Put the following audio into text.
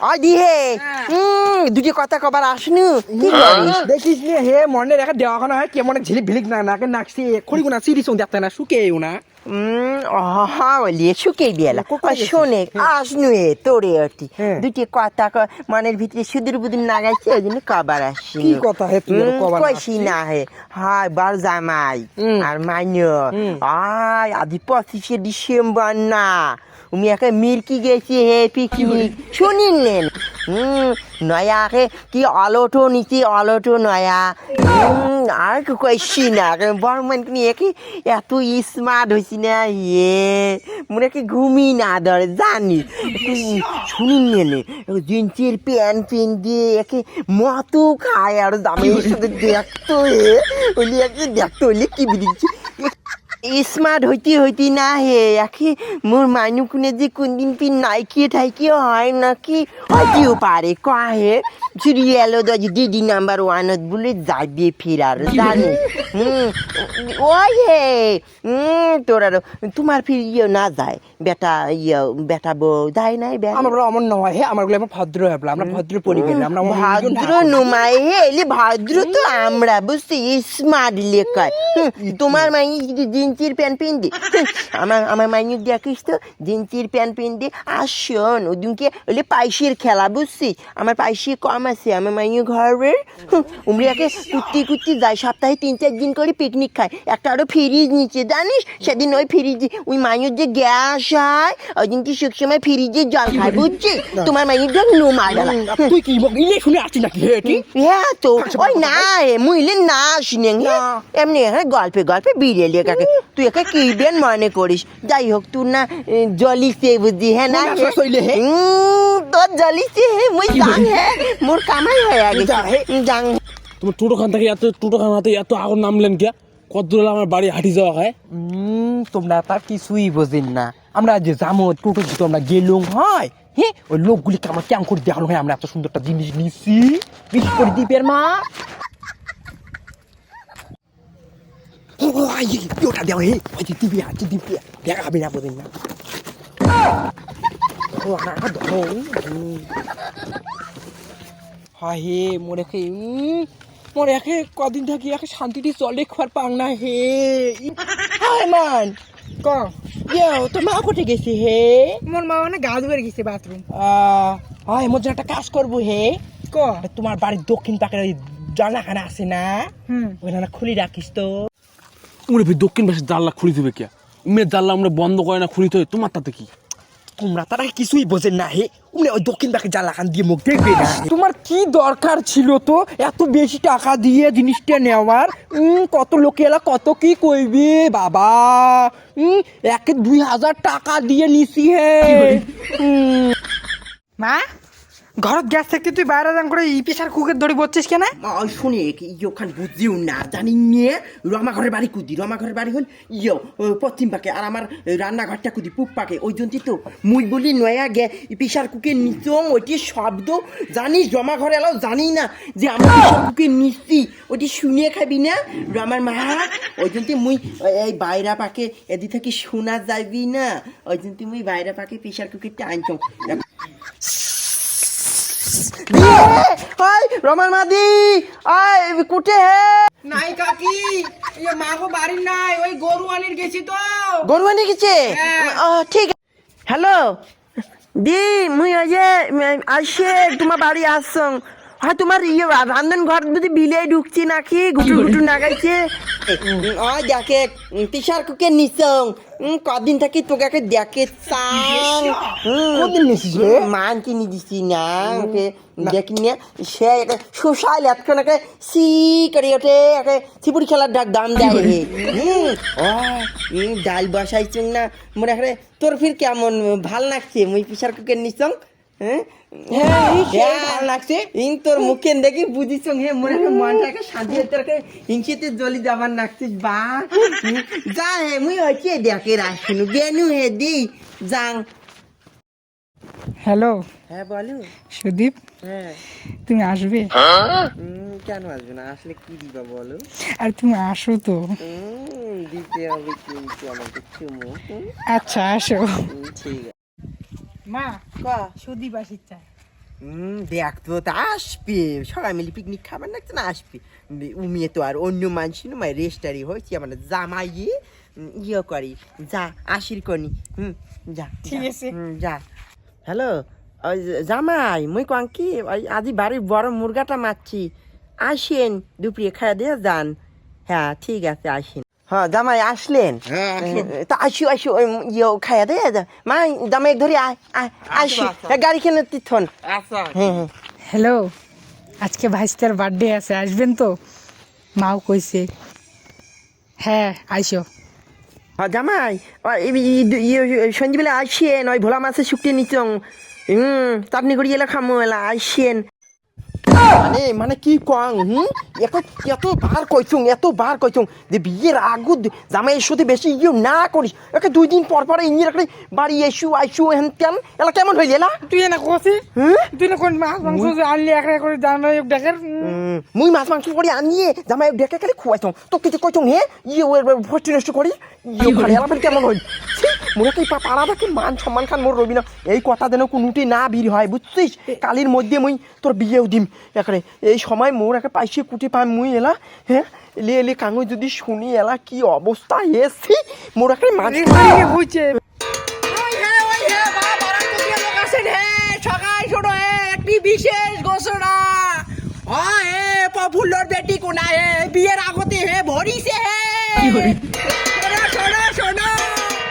আদি হে। হুম দুটি কথা কবার আসনু। কি করিস? দেখিস নি হে মনে রেখা দেওয়া হয় কেমন ঝিলিক ভিলিক না নাকে নাকছি খড়ি গুনা সিরিস দেখতে না? শুকে না। হুম হা বলিয়ে শুকে দিয়ালা কোথায় গেছিস? শোনে আসনু হে তোরে হ্যাঁ। দুটি কথা মনের ভিতরে সুদূর বুদুর নাগাইছে ওই জন্য কবার কি কথা হে তুই কবার কইছি না হে। হাই বার জামাই। আর মাইন্য আয় আদি পঁচিশে ডিসেম্বর না। উমি একে মির্কি গেছি হে পিকনিক। শুনিলেন হুম নয়াকে কি অলটো নিচি অলটো নয়া। আর কি কইছি না বর্মান কি একে এত স্মার্ট হয়েছি না ইয়ে। মনে কি ঘুমি না ধরে, জানি। শুনিলেন জিন্সের প্যান্ট পিন দিয়ে একে মতো খায় আর দামের সাথে দেখতো হে ওলি একে দেখতো হইলে কি বিদিচ্ছে। স্মার্ট হইতে হইতে না হে একে মোর মানু কোনে যে কোনদিন দিন পিন নাইকিয়ে ঠাইকিয়ে হয় নাকি? হইতেও পারে, কয়া হে? সিরিয়াল দজ দিদি নাম্বার ওয়ানত বলে যাবে ফিরার জানি ওই হে তোর তোমার ফির ইয়ে না যায় বেটা ইয়ে বেটা বউ যায় নাই আমার অমন নয় হে আমারগুলো ভদ্র হবলা আমরা ভদ্র পরিবেশ আমরা। ভাদ্র নুমাই হে এলে ভাদ্র তো আমরা বুঝছি স্মার্ট লেখায় তোমার মাই যদি জিন্সের প্যান্ট পিনদি আমার আমার মাইনি দেখিস তো জিন্সের প্যান্ট পিনদি আর শোন ওদিনকে ওলে পাইসির খেলা বুঝছিস আমার পাইসি কম আছে আমার মাইনি ঘরের উমরিয়াকে কুত্তি কুত্তি যায় সপ্তাহে তিন চার দিন করে পিকনিক খায়। একটা আরও ফ্রিজ নিচে জানিস? সেদিন ওই ফ্রিজ ওই মাইনের যে গ্যাস হয় ওই দিন কি সবসময় ফ্রিজে জল খায় বুঝছিস? তোমার নুমার গেলা হুম, আর তুই কি ইলে শুনে নাকি? হ্যাঁ তো ওই না রে মুইলে না শুনে এমনি হ্যাঁ গল্পে গল্পে কাকে তুই একে কি বেন মনে করিস? যাই হোক তুই না জলি সে বুঝি হ্যাঁ না না, তোর জলি সে হে। মুই জাং হ্যাঁ মোর কামাই হয়ে গেছে। জাং তোমার থেকে এত টোটোখান হাতে এত আগুন নামলেন কে? কত আমার বাড়ি হাঁটি যাওয়া হয়? তোমরা তার কিছুই বোঝেন না। আমরা যে জামো টোটো আমরা গেলুম হয়। হ্যাঁ ওই লোকগুলিকে আমার কেমন করে দেখানো হয় আমরা এত সুন্দর একটা জিনিস নিছি। বিশেষ করে দ্বীপের মা। ওটা দেওয়া হে ওই যে দিবি আছে দিবি দেখাবি না বোঝেন না ও, আর, আর, ধরো, উম। হায় হে মোরে খে উম, মোরে একে কদিন থাকি একে শান্তিটি চলে খোয়ার পাং না হে। হায় মান ক ইয়ে তোর মা কোথায় গেছে হে? মোর মা মানে গা ধুয়ে গেছে বাথরুম আহ, হায় মোর জন্য একটা কাজ করব হে। ক তোমার বাড়ির দক্ষিণ পাকের ওই জানাখানা আছে না? হুম। ওখানে খুলি রাখিস তো। উমরে দক্ষিণ পাশে জানলা খুলি দেবে কে? উমের জানলা আমরা বন্ধ করে না খুলিতে হয় তোমার তাতে কি? তোমরা তারা কিছুই বোঝেন না হে উনি ওই দক্ষিণ পাকে জালাখান দিয়ে মুখ দেখবে না তোমার কি দরকার ছিল তো? এত বেশি টাকা দিয়ে জিনিসটা নেওয়ার? উম, কত লোকে এলা কত কি কইবে বাবা? উম, একে দুই হাজার টাকা দিয়ে নিছি হে। মা? ঘরত গ্যাস থাকতে তুই বাইরে যান করে ই প্রেশার কুকার ধরে বসছিস কেন? ওই শুনে ইয়োখান বুঝিও না জানি নিয়ে রমা ঘরের বাড়ি কুদি রমা ঘরের বাড়ি হল ইয়ো পশ্চিম পাকে আর আমার রান্নাঘরটা কুদি পূব পাকে ওই জন্য তো মুই বলি নয়া গে প্রেশার কুকের নিচং ওইটি শব্দ জানিস রমা ঘরে এলাও জানি না যে আমরা প্রেশার কুকের ওইটি শুনিয়ে খাবি না? রমার মা ওই জন্য মুই এই বাইরা পাকে এদি থেকে শোনা যাবি না ওই জন্য মুই বাইরা পাকে প্রেশার কুকারটা আনছ রমার মাদি আয় কুটে হে। নাই কাকি ইয়ে মা গো বাড়ির নাই ওই গরুয়ানির গেছি তো। গরুয়ানি গেছে? হ্যাঁ। ঠিক হ্যালো দি মুই ওই যে আসে তোমার বাড়ি আসছং হ্যাঁ তোমার ইয়ে রান্ধন ঘর যদি বিলে ঢুকছি নাকি? গুটু গুটু নাগাইছে? ওই দেখে পিসার কুকে নিছং। উম, কদিন থাকি তোকে দেখে চাং কদিন নিছিস রে? মান কিনি দিছি না ওকে দেখি না সে একে শোষাইল এতক্ষণ একে সি করে ওঠে একে চিপুরি খেলার ডাক দাম দেয় হে হুম ও ডাল বসাইছুন না। মনে করে তোর ফির কেমন ভালো লাগছে মুই পিসার কুকের নিছং? হ্যাঁ? হ্যাঁ, হ্যাঁ, তোর মুখে দেখি হে মনে মনটাকে হিংসিতে জলি যাবার নাকছিস বা যা হে মুই হচ্ছে দেখে রাখছিনু বেনু হে দি যাং। হ্যালো। হ্যাঁ বলো। সুদীপ হ্যাঁ। তুমি আসবে? উম, কেন আসবে না? আসলে কি দিবা বলো? আর তুমি আসো তো। দিতে হবে কিন্তু আমাকে আচ্ছা আসো। ঠিক আছে। মা ক সুদীপ আসির চায় হুম দেখ তো তা আসবে। সবাই মিলে পিকনিক খাবার না না আসবে? উমিয়ে তো আর অন্য মানুষ নয় রেস্টারি হয়েছে আমার জামাইয়ে ইয়ে করি। যা আশির কনি হুম যা ঠিক আছে। হুম, যা। হ্যালো ওই জামাই মুই কন কি ওই আজি বাড়ির বড় মুরগাটা মারছি। আসেন দুপুরে খাওয়া দিয়ে যান। হ্যাঁ ঠিক আছে আসেন। হ্যাঁ জামাই আসলেন। তা আসু আসু ওই ইয়ে খাইয়া দে মা জামাই ধরে আসি গাড়ি কিনে তিথন আচ্ছা হ্যাঁ হ্যাঁ। হ্যালো আজকে ভাইস্তার বার্থডে আছে আসবেন তো? মাও কইছে। হ্যাঁ আইসো। হ্যাঁ জামাই ওই ই- ই- সঞ্জীবেলা আসিয়েন ওই ভোলা মাছের শুক্তি নিচং। হুম চাটনি করি এলা খামো এলা আসিয়েন। মানে মানে কি কং হুম? এত এত বার কইছুং এত বার কইছুং যে বিয়ের আগু জামাইয়ের সাথে বেশি ইয়ে না করিস। একে দুই দিন পর পরে ইঞ্জিন একটা বাড়ি এসু আইসু হেন তেন। এলা কেমন হইল এলা? তুই না কছি হুম? তুই না কোন মাছ মাংস যে আনলি এক করে জানাই দেখার হুম, মুই মাছ মাংস করে আনিয়ে জামাই ডেকে খালি খুয়াইছং। তো কিছু কইছং হে? ইয়ে ওর ভর্তি নষ্ট করি? ইয়ে খালি এলা কেমন হইল? মোরা কি পাড়াটাকে মান সম্মান খান মোর রবি না। এই কথা যেন কোনোটি না বীর হয় বুঝছিস? কালির মধ্যে মুই তোর বিয়েও দিম। একারে এই সময় মোর একে পাইছে কুটি পাই মুই এলা হ্যাঁ? এলে এলে কাঙু যদি শুনি এলা কি অবস্থা? এসি মোর একে মান হইছে। সকাল ছোট একটি বিশেষ ঘোষণা। হে প্রফুল্লর বেটি কোনা হে বিয়ের আগতে হে ভরিছে হে।